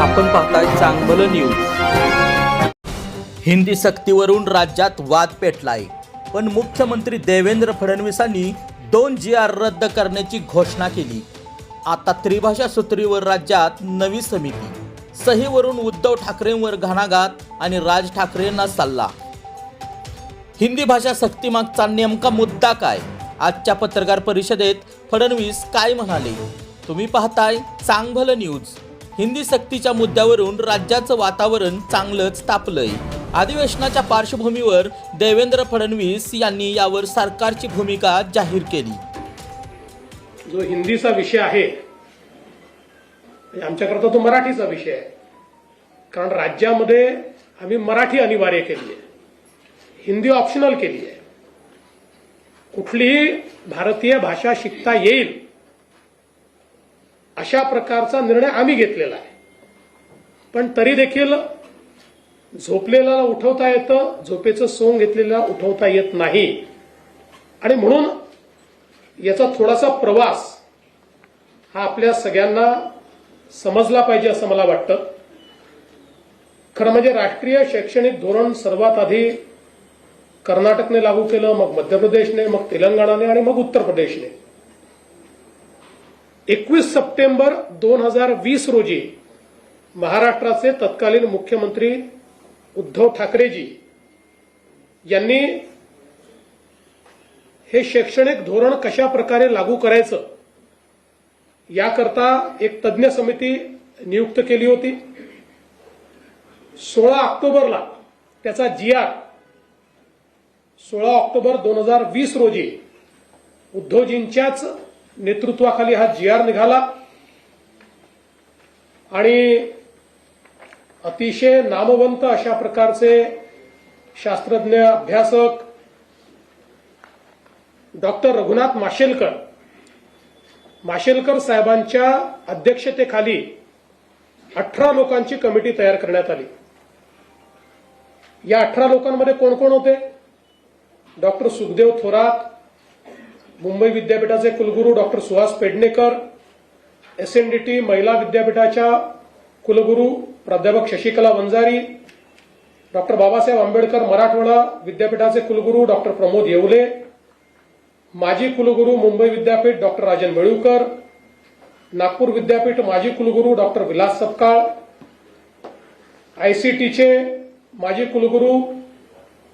आपण पाहताय चांगलं न्यूज हिंदी सक्तीवरून राज्यात वाद पेटलाय. पण मुख्यमंत्री देवेंद्र फडणवीसांनी दोन जी आर रद्द करण्याची घोषणा केली. आता त्रिभाषा सूत्रीवर राज्यात नवी समिती. सहीवरून उद्धव ठाकरेंवर घणाघात आणि राज ठाकरेंना सल्ला. हिंदी भाषा सक्तीमागचा नेमका मुद्दा काय? आजच्या पत्रकार परिषदेत फडणवीस काय म्हणाले? तुम्ही पाहताय चांगलं न्यूज हिंदी सक्तीच्या मुद्द्यावरून राज्याचं वातावरण चांगलंच तापलंय. अधिवेशनाच्या पार्श्वभूमीवर देवेंद्र फडणवीस यांनी यावर सरकारची भूमिका जाहीर केली. जो हिंदीचा विषय आहे आमच्याकरता तो मराठीचा विषय आहे. कारण राज्यामध्ये आम्ही मराठी अनिवार्य केली आहे हिंदी ऑप्शनल केली आहे कुठलीही भारतीय भाषा शिकता येईल अशा प्रकारचा निर्णय आम्ही घेतलेला आहे. पण तरी देखील झोपलेल्याला उठवता येतं झोपेचं सोंग घेतलेल्याला उठवता येत नाही. आणि म्हणून याचा थोडासा प्रवास हा आपल्या सगळ्यांना समजला पाहिजे असं मला वाटतं. खरं म्हणजे राष्ट्रीय शैक्षणिक धोरण सर्वात आधी कर्नाटकने लागू केलं मग मध्य प्रदेशने मग तेलंगणाने आणि मग उत्तर प्रदेशने. एकवीस सप्टेंबर दोन हजार वीस रोजी महाराष्ट्राचे तत्कालीन मुख्यमंत्री उद्धव ठाकरेजी यांनी हे शैक्षणिक धोरण कशा प्रकारे लागू करायचं याकरता एक तज्ज्ञ समिती नियुक्त केली होती. सोळा ऑक्टोबरला त्याचा जी आर सोळा ऑक्टोबर दोन हजार वीस रोजी उद्धवजींच्याच नेतृत्वाखाली हा जी आर निघाला. आणि अतिशय नामवंत अशा प्रकारचे शास्त्रज्ञ अभ्यासक डॉक्टर रघुनाथ माशेलकर माशेलकर साहेबांच्या अध्यक्षतेखाली अठरा लोकांची कमिटी तयार करण्यात आली. या अठरा लोकांमध्ये कोण कोण होते? डॉक्टर सुखदेव थोरात मुंबई विद्यापीठाचे कुलगुरू डॉक्टर सुहास पेडणेकर एसएनडीटी महिला विद्यापीठाच्या कुलगुरू प्राध्यापक शशिकला वंजारी डॉक्टर बाबासाहेब आंबेडकर मराठवाडा विद्यापीठाचे कुलगुरू डॉक्टर प्रमोद येवले माजी कुलगुरू मुंबई विद्यापीठ डॉक्टर राजन वेळुकर नागपूर विद्यापीठ माजी कुलगुरू डॉक्टर विलास सपकाळ आयसीटीचे माजी कुलगुरू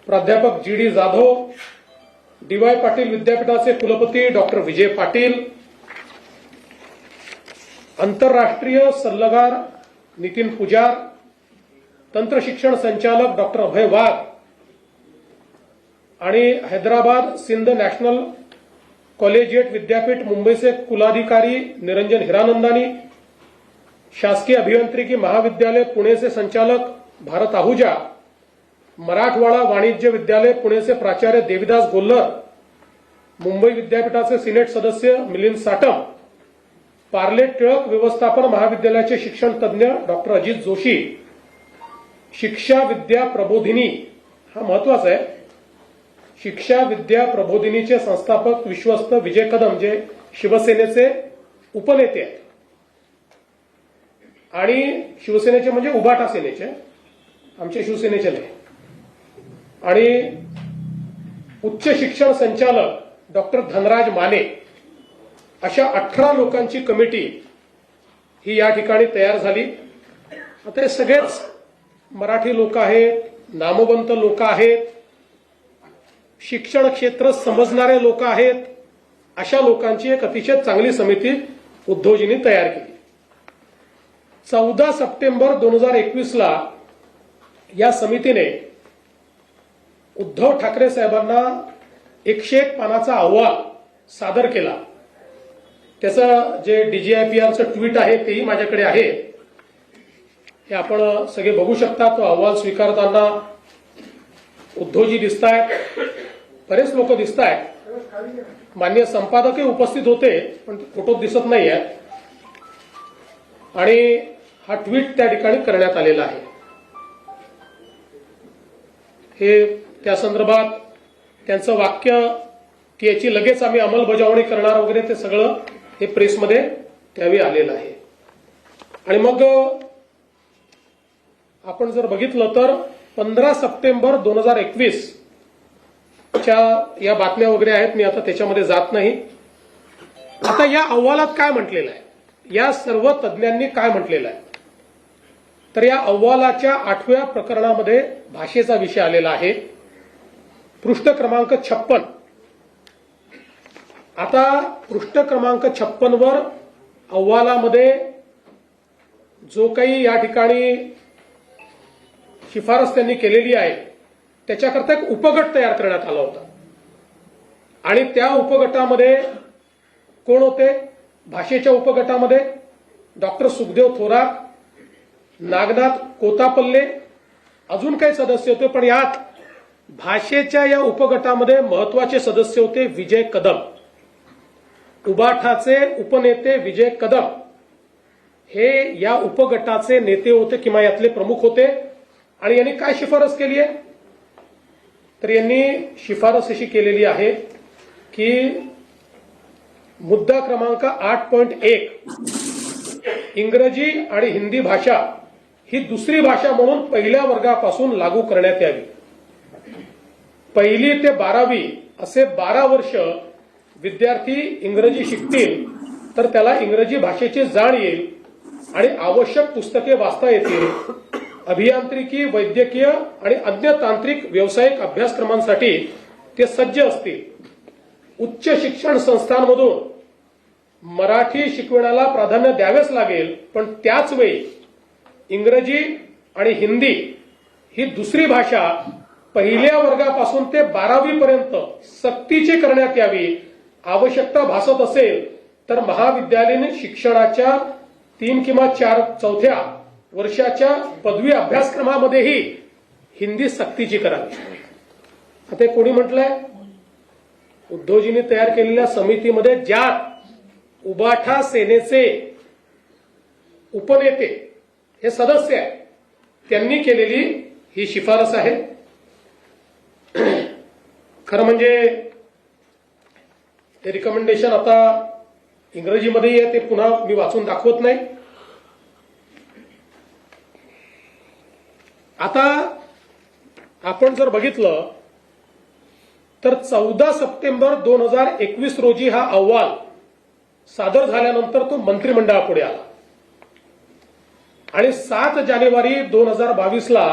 प्राध्यापक G D Jadhav D Y Patil विद्यापीठाचे कुलपती डॉक्टर विजय पाटील आंतरराष्ट्रीय सल्लागार नितीन पुजार तंत्रशिक्षण संचालक डॉक्टर अभय वाघ आणि हैदराबाद सिंध नॅशनल कॉलेजिएट विद्यापीठ मुंबईचे कुलाधिकारी निरंजन हिरानंदानी शासकीय अभियांत्रिकी महाविद्यालय पुणेचे संचालक भारत आहुजा मराठवाडा वाणिज्य विद्यालय पुणेचे प्राचार्य देविदास गोल्लर मुंबई विद्यापीठाचे सिनेट सदस्य मिलिंद साटम पार्ले टिळक व्यवस्थापन महाविद्यालयाचे शिक्षण तज्ज्ञ डॉक्टर अजित जोशी शिक्षा विद्या प्रबोधिनी हा महत्त्वाचा आहे शिक्षा विद्या प्रबोधिनीचे संस्थापक विश्वस्त विजय कदम जे शिवसेनेचे उपनेते आहेत. आणि शिवसेनेचे म्हणजे उभाटा सेनेचे आमचे शिवसेनेचे नाही. आणि उच्च शिक्षण संचालक डॉक्टर धनराज माने अशा अठरा लोकांची कमिटी ही या ठिकाणी तयार झाली. आता हे सगळेच मराठी लोक आहेत नामवंत लोक आहेत शिक्षण क्षेत्र समजणारे लोक आहेत अशा लोकांची एक अतिशय चांगली समिती उद्धवजींनी तयार केली. चौदा सप्टेंबर दोन हजार एकवीसला या समितीने उद्धव ठाकरे साहेबांना एकशे एक पानाचा अहवाल सादर केला. त्याचं जे डीजीआयपीआरचं ट्विट आहे तेही माझ्याकडे आहे. हे आपण सगळे बघू शकता तो अहवाल स्वीकारताना उद्धवजी दिसत आहेत बरेच लोक दिसत आहेत मान्य संपादकही उपस्थित होते पण फोटो दिसत नाही आहेत आणि हा ट्विट त्या ठिकाणी करण्यात आलेला आहे. हे त्या संदर्भात त्यांचं वाक्य की याची लगेच आम्ही अंमलबजावणी करणार वगैरे ते सगळं हे प्रेसमध्ये त्यावेळी आलेलं आहे. आणि मग आपण जर बघितलं तर पंधरा सप्टेंबर दोन हजार एकवीस च्या या बातम्या वगैरे आहेत मी आता त्याच्यामध्ये जात नाही. आता या अहवालात काय म्हटलेलं आहे? या सर्व तज्ज्ञांनी काय म्हटलेलं आहे? तर या अहवालाच्या आठव्या प्रकरणामध्ये भाषेचा विषय आलेला आहे. पृष्ठ क्रमांक छप्पन. आता पृष्ठ क्रमांक छप्पन वर अहवालामध्ये जो काही या ठिकाणी शिफारस त्यांनी केलेली आहे त्याच्याकरता एक उपगट तयार करण्यात आला होता. आणि त्या उपगटामध्ये कोण होते? भाषेच्या उपगटामध्ये डॉक्टर सुखदेव थोरात नागनाथ कोतापल्ले अजून काही सदस्य होते पण यात भाषेच्या या उपगटामध्ये महत्त्वाचे सदस्य होते विजय कदम. उबाठाचे उपनेते विजय कदम हे या उपगटाचे नेते होते किंवा यातले प्रमुख होते. आणि यांनी काय शिफारस केली आहे? तर यांनी शिफारस अशी केलेली आहे की मुद्दा क्रमांक आठ पॉईंट एक इंग्रजी आणि हिंदी भाषा ही दुसरी भाषा म्हणून पहिल्या वर्गापासून लागू करण्यात यावी. पहिली ते बारावी असे बारा वर्ष विद्यार्थी इंग्रजी शिकतील तर त्याला इंग्रजी भाषेची जाण येईल आणि आवश्यक पुस्तके वाचता येतील. अभियांत्रिकी वैद्यकीय आणि अन्य तांत्रिक व्यावसायिक अभ्यासक्रमांसाठी ते सज्ज असतील. उच्च शिक्षण संस्थांमधून मराठी शिकवण्याला प्राधान्य द्यावेच लागेल पण त्याच वेळी इंग्रजी आणि हिंदी ही दुसरी भाषा पहिल्या वर्गापासून ते बारावी पर्यंत सक्तीची करण्यात यावी. आवश्यकता भासत असेल तर महाविद्यालयीन शिक्षणाच्या तीन किंवा चार चौथ्या वर्षाच्या पदवी अभ्यासक्रमामध्येही हिंदी सक्तीची करावी. आता कोणी म्हटलंय? उद्धवजींनी तयार केलेल्या समितीमध्ये ज्यात उबाठा सेनेचे उपनेते हे सदस्य आहेत त्यांनी केलेली ही शिफारस आहे. खरं म्हणजे ते रिकमेंडेशन आता इंग्रजीमध्येही आहे ते पुन्हा मी वाचून दाखवत नाही. आता आपण जर बघितलं तर चौदा सप्टेंबर दोन हजार एकवीस रोजी हा अहवाल सादर झाल्यानंतर तो मंत्रिमंडळापुढे आला. आणि सात जानेवारी दोन हजार बावीसला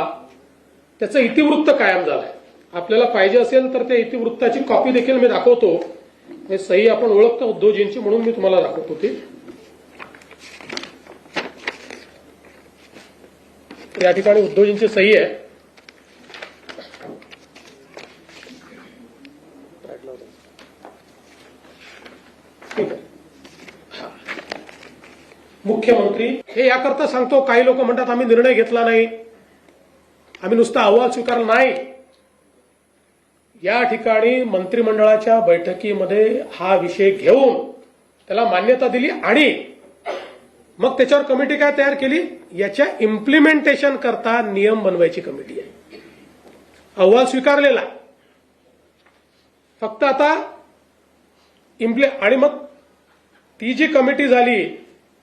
त्याचं इतिवृत्त कायम झालंय. आपल्याला पाहिजे असेल तर त्या इतिवृत्ताची कॉपी देखील मी दाखवतो. हे सही आपण ओळखतो उद्धवजींची म्हणून मी तुम्हाला दाखवतो ती या ठिकाणी उद्धवजींची सही आहे. आहे. मुख्यमंत्री हे याकरता सांगतो काही लोक म्हणतात आम्ही निर्णय घेतला नाही. आम्ही नुसता अहवाल स्वीकारला नाही. या ठिकाणी मंत्रिमंडळाच्या बैठकीमध्ये हा विषय घेऊन त्याला मान्यता दिली आणि मग त्याच्यावर कमिटी काय तयार केली? याच्या इम्प्लिमेंटेशन करता नियम बनवायची कमिटी आहे. अहवाल स्वीकारलेला. फक्त आता इम्प्ले आणि मग ती जी कमिटी झाली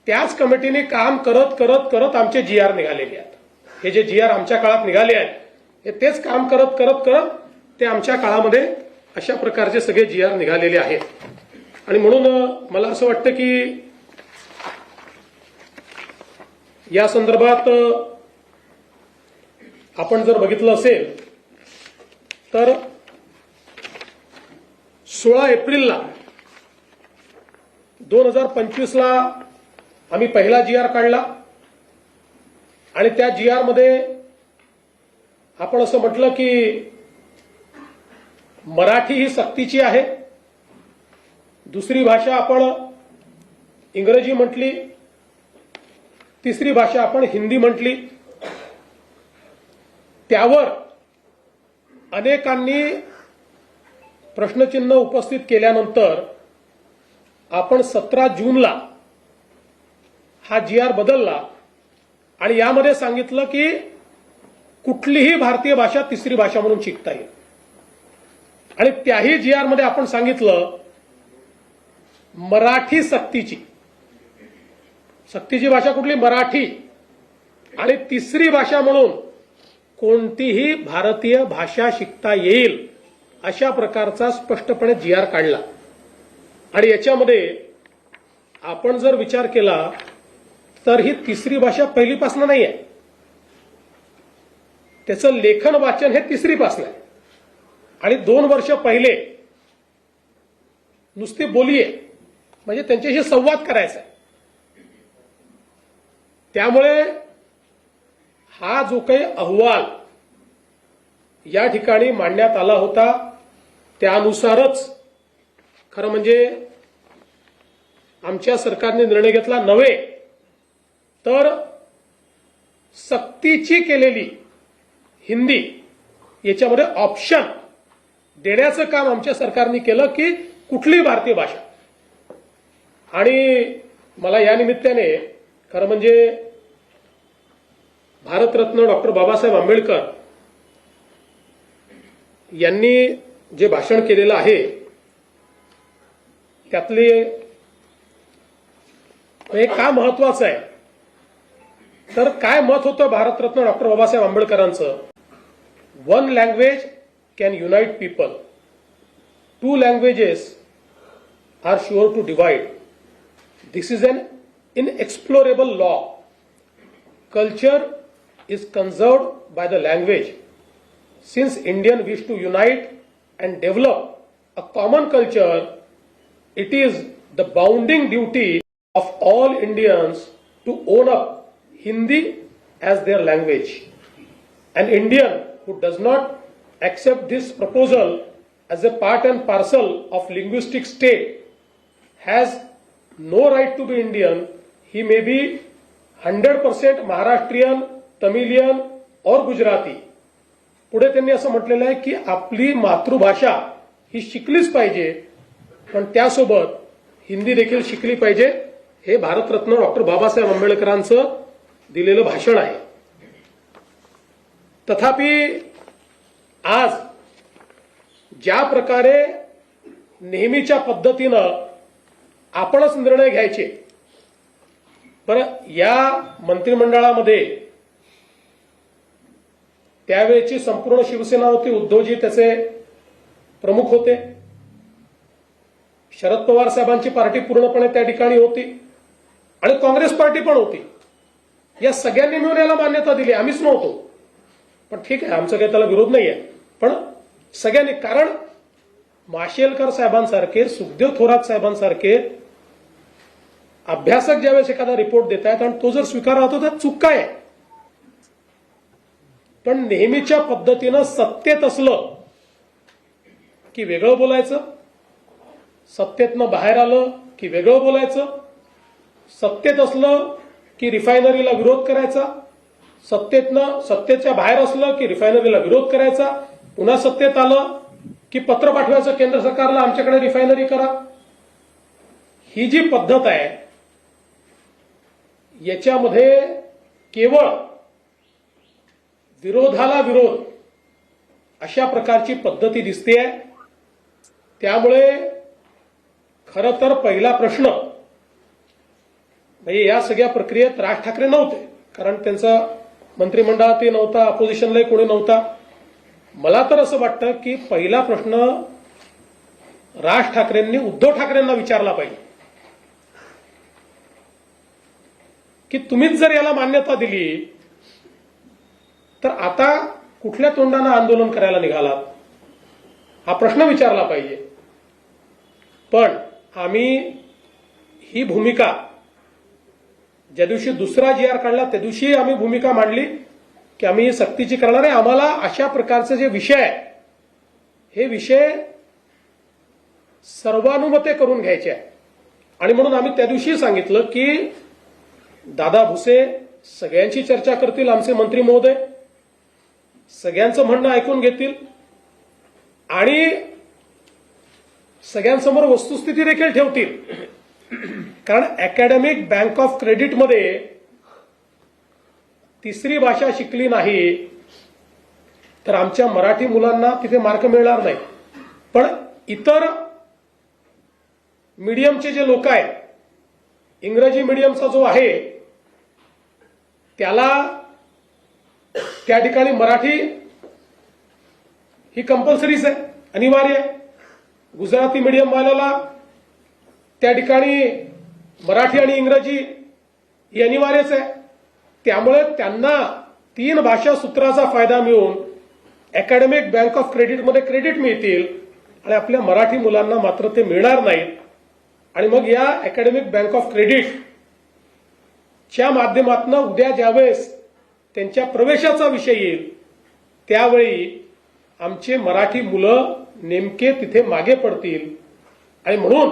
त्याच कमिटीने काम करत करत करत आमचे जी आर निघालेले आहेत. हे जे जी आर आमच्या काळात निघाले आहेत हे तेच काम करत करत करत ते आमच्या काळामध्ये अशा प्रकारचे सगळे जी आर निघालेले आहेत. आणि म्हणून मला असं वाटतं की या संदर्भात आपण जर बघितलं असेल तर सोळा एप्रिलला दोन हजार पंचवीसला आम्ही पहिला जी आर काढला. आणि त्या जी मध्ये आपण असं म्हटलं की मराठी ही सक्तीची आहे. दुसरी भाषा आपण इंग्रजी म्हटली. तिसरी भाषा आपण हिंदी म्हटली. त्यावर अनेकांनी प्रश्नचिन्ह उपस्थित केल्यानंतर आपण सतरा जूनला हा जी आर बदलला आणि यामध्ये सांगितलं की कुठलीही भारतीय भाषा तिसरी भाषा म्हणून शिकता येईल आणि त्याही जी आरमध्ये आपण सांगितलं मराठी सक्तीची. सक्तीची भाषा कुठली? मराठी. आणि तिसरी भाषा म्हणून कोणतीही भारतीय भाषा शिकता येईल अशा प्रकारचा स्पष्टपणे जी आर काढला. आणि याच्यामध्ये आपण जर विचार केला तर ही तिसरी भाषा पहिलीपासून नाही आहे त्याचं लेखन वाचन हे तिसरीपासून आहे. आणि दोन वर्ष पहिले नुसती बोलिये. म्हणजे त्यांच्याशी संवाद करायचा. आहे त्यामुळे हा जो काही अहवाल या ठिकाणी मांडण्यात आला होता त्यानुसारच खरं म्हणजे आमच्या सरकारने निर्णय घेतला नव्हे तर सक्तीची केलेली हिंदी याच्यामध्ये ऑप्शन देण्याचं काम आमच्या सरकारने केलं की कुठलीही भारतीय भाषा? आणि मला या निमित्ताने खरं म्हणजे भारतरत्न डॉक्टर बाबासाहेब आंबेडकर यांनी जे भाषण केलेलं आहे त्यातले हे का महत्वाचं आहे? तर काय मत होतं Bharat Ratna doctor Babasaheb आंबेडकरांचं? One language can unite people. Two languages are sure to divide. This is an inexplorable law. Culture is conserved by the language. Since Indian wish to unite and develop a common culture, it is the bounding duty of all Indians to own up Hindi as their language. An Indian who does not accept this proposal as a part and parcel of linguistic state has no right to be Indian. He may be 100% Maharashtrian Tamilian और गुजराती पुढे त्यांनी असं म्हटलेलं आहे की आपली मातृभाषा ही शिकलीच पाहिजे पण त्यासोबत हिंदी देखील शिकली पाहिजे. हे भारतरत्न डॉक्टर बाबासाहेब आंबेडकरांचं दिलेलं भाषण आहे. तथापि आज ज्या प्रकारे नेहमीच्या पद्धतीनं आपणच निर्णय घ्यायचे बरं या मंत्रिमंडळामध्ये त्यावेळेची संपूर्ण शिवसेना होती उद्धवजी त्याचे प्रमुख होते. शरद पवार साहेबांची पार्टी पूर्णपणे त्या ठिकाणी होती आणि काँग्रेस पार्टी पण होती. या सगळ्यांनी मिळून याला मान्यता दिली. आम्हीच नव्हतो. पण ठीक आहे आमचं काही त्याला विरोध नाही आहे पण सगळ्यांनी कारण माशेलकर साहेबांसारखे सुखदेव थोरात साहेबांसारखे अभ्यासक ज्यावेळेस एखादा रिपोर्ट देत आहेत आणि तो जर स्वीकार राहतो तर चूक काय आहे. पण नेहमीच्या पद्धतीनं सत्तेत असलं की वेगळं बोलायचं सत्तेतनं बाहेर आलं की वेगळं बोलायचं सत्तेत असलं की रिफायनरीला विरोध करायचा सत्तेतनं सत्तेच्या बाहेर असलं की रिफायनरीला विरोध करायचा. पुन्हा सत्तेत आलं की पत्र पाठवायचं केंद्र सरकारला आमच्याकडे रिफायनरी करा. ही जी पद्धत आहे याच्यामध्ये केवळ विरोधाला विरोध अशा प्रकारची पद्धती दिसते त्यामुळे खरं तर पहिला प्रश्न म्हणजे या सगळ्या प्रक्रियेत राज ठाकरे नव्हते कारण त्यांचं मंत्रिमंडळातही नव्हता अपोजिशनलाही कोणी नव्हता. मला तर असं वाटतं की पहिला प्रश्न राज ठाकरेंनी उद्धव ठाकरेंना विचारला पाहिजे. की तुम्हीच जर याला मान्यता दिली तर आता कुठल्या तोंडानं आंदोलन करायला निघालात? हा प्रश्न विचारला पाहिजे. पण आम्ही ही भूमिका ज्या दिवशी दुसरा जी आर काढला त्या दिवशी आम्ही भूमिका मांडली की आम्ही ही सक्तीची करणार आहे आम्हाला अशा प्रकारचे जे विषय आहे हे विषय सर्वानुमते करून घ्यायचे आहे. आणि म्हणून आम्ही त्या दिवशी सांगितलं की दादा भुसे सगळ्यांची चर्चा करतील आमचे मंत्री महोदय सगळ्यांचं म्हणणं ऐकून घेतील आणि सगळ्यांसमोर वस्तुस्थिती देखील ठेवतील. कारण अकॅडमिक बँक ऑफ क्रेडिटमध्ये तिसरी भाषा शिकली नाही तर आमच्या मराठी मुलांना तिथे मार्क मिळणार नाही. पण इतर मीडियमचे जे लोक आहेत इंग्रजी मीडियमचा जो आहे त्याला त्या ठिकाणी मराठी ही कंपल्सरीच आहे अनिवार्य आहे. गुजराती मीडियमवाल्याला त्या ठिकाणी मराठी आणि इंग्रजी ही अनिवार्यच आहे. त्यामुळे त्यांना तीन भाषा सूत्राचा फायदा मिळून अकॅडमिक बँक ऑफ क्रेडिटमध्ये क्रेडिट मिळतील आणि आपल्या मराठी मुलांना मात्र ते मिळणार नाहीत. आणि मग या अकॅडमिक बँक ऑफ क्रेडिटच्या माध्यमातून उद्या ज्यावेळेस त्यांच्या प्रवेशाचा विषय येईल त्यावेळी आमचे मराठी मुलं नेमके तिथे मागे पडतील. आणि म्हणून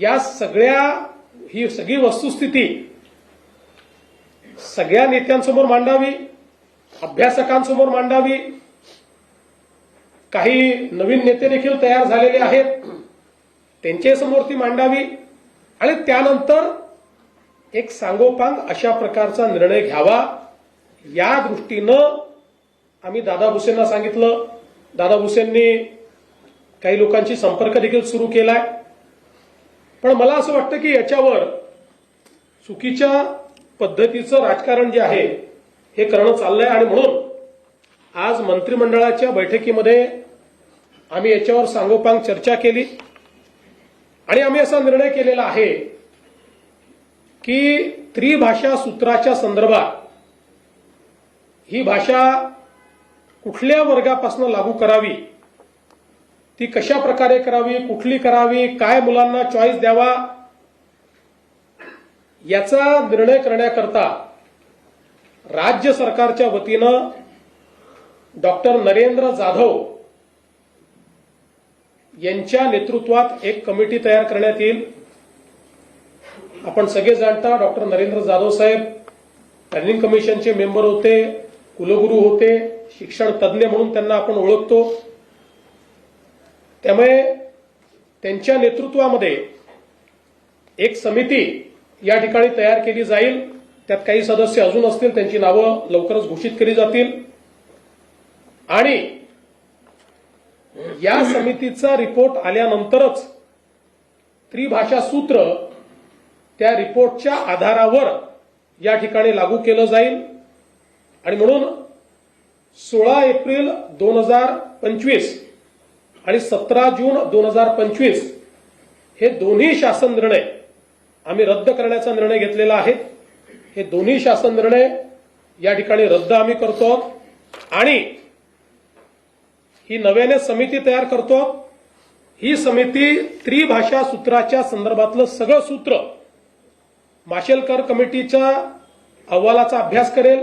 या सगळ्या ही सगळी वस्तुस्थिती सगळ्या नेत्यांसमोर मांडावी अभ्यासकांसमोर मांडावी. काही नवीन नेते देखील तयार झालेले आहेत. त्यांच्यासमोर ती मांडावी. आणि त्यानंतर एक सांगोपांग अशा प्रकारचा निर्णय घ्यावा. या दृष्टीनं आम्ही दादा भुसेंना सांगितलं. दादा भुसेंनी काही लोकांशी संपर्क देखील सुरू केलाय. पण मला असं वाटतं की याच्यावर चुकीच्या पद्धतीचं राजकारण जे आहे हे करणं चाललंय आणि म्हणून आज मंत्रिमंडळाच्या बैठकीमध्ये आम्ही याच्यावर सांगोपांग चर्चा केली. आणि आम्ही असा निर्णय केलेला आहे की त्रिभाषा सूत्राच्या संदर्भात ही भाषा कुठल्या वर्गापासून लागू करावी? ती कशा प्रकारे करावी कुठली करावी काय मुलांना चॉईस द्यावा याचा निर्णय करण्याकरता राज्य सरकारच्या वतीनं डॉक्टर नरेंद्र जाधव यांच्या नेतृत्वात एक कमिटी तयार करण्यात येईल. आपण सगळे जाणता डॉक्टर नरेंद्र जाधव साहेब प्लॅनिंग कमिशनचे मेंबर होते कुलगुरू होते शिक्षण तज्ज्ञ म्हणून त्यांना आपण ओळखतो. त्यामुळे त्यांच्या नेतृत्वामध्ये एक समिती या ठिकाणी तयार केली जाईल. त्यात काही सदस्य अजून असतील त्यांची नावं लवकरच घोषित केली जातील. आणि या समितीचा रिपोर्ट आल्यानंतरच त्रिभाषा सूत्र त्या रिपोर्टच्या आधारावर या ठिकाणी लागू केलं जाईल. आणि म्हणून सोळा एप्रिल दोन हजार पंचवीस आणि सतरा जून दोन हजार पंचवीस हे दोन्ही शासन निर्णय आम्ही रद्द करण्याचा निर्णय घेतलेला आहे. हे दोन्ही शासन निर्णय या ठिकाणी रद्द आम्ही करतो आणि ही नव्याने समिती तयार करतो ही समिती त्रिभाषा सूत्राच्या संदर्भातलं सगळं सूत्र माशेलकर कमिटीच्या अहवालाचा अभ्यास करेल.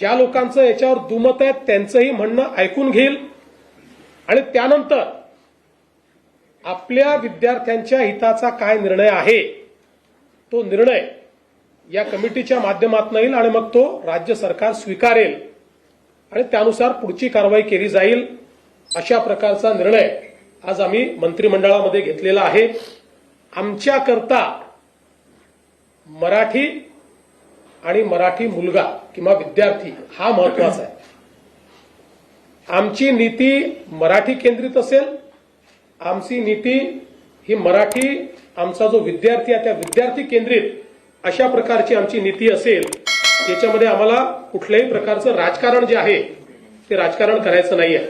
ज्या लोकांचं याच्यावर दुमत आहे त्यांचंही म्हणणं ऐकून घेईल. आणि त्यानंतर आपल्या विद्यार्थ्यांच्या हिताचा काय निर्णय आहे तो निर्णय या कमिटीच्या माध्यमातून येईल आणि मग तो राज्य सरकार स्वीकारेल आणि त्यानुसार पुढची कारवाई केली जाईल अशा प्रकारचा निर्णय आज आम्ही मंत्रिमंडळामध्ये घेतलेला आहे. आमच्याकरता मराठी आणि मराठी मुलगा किंवा विद्यार्थी हा महत्त्वाचा आहे. आमची नीती मराठी केंद्रित असेल आमची नीती ही मराठी आमचा जो विद्यार्थी आहे त्या विद्यार्थी केंद्रित अशा प्रकारची आमची नीती असेल याच्यामध्ये आम्हाला कुठल्याही प्रकारचं राजकारण जे आहे ते राजकारण करायचं नाही आहे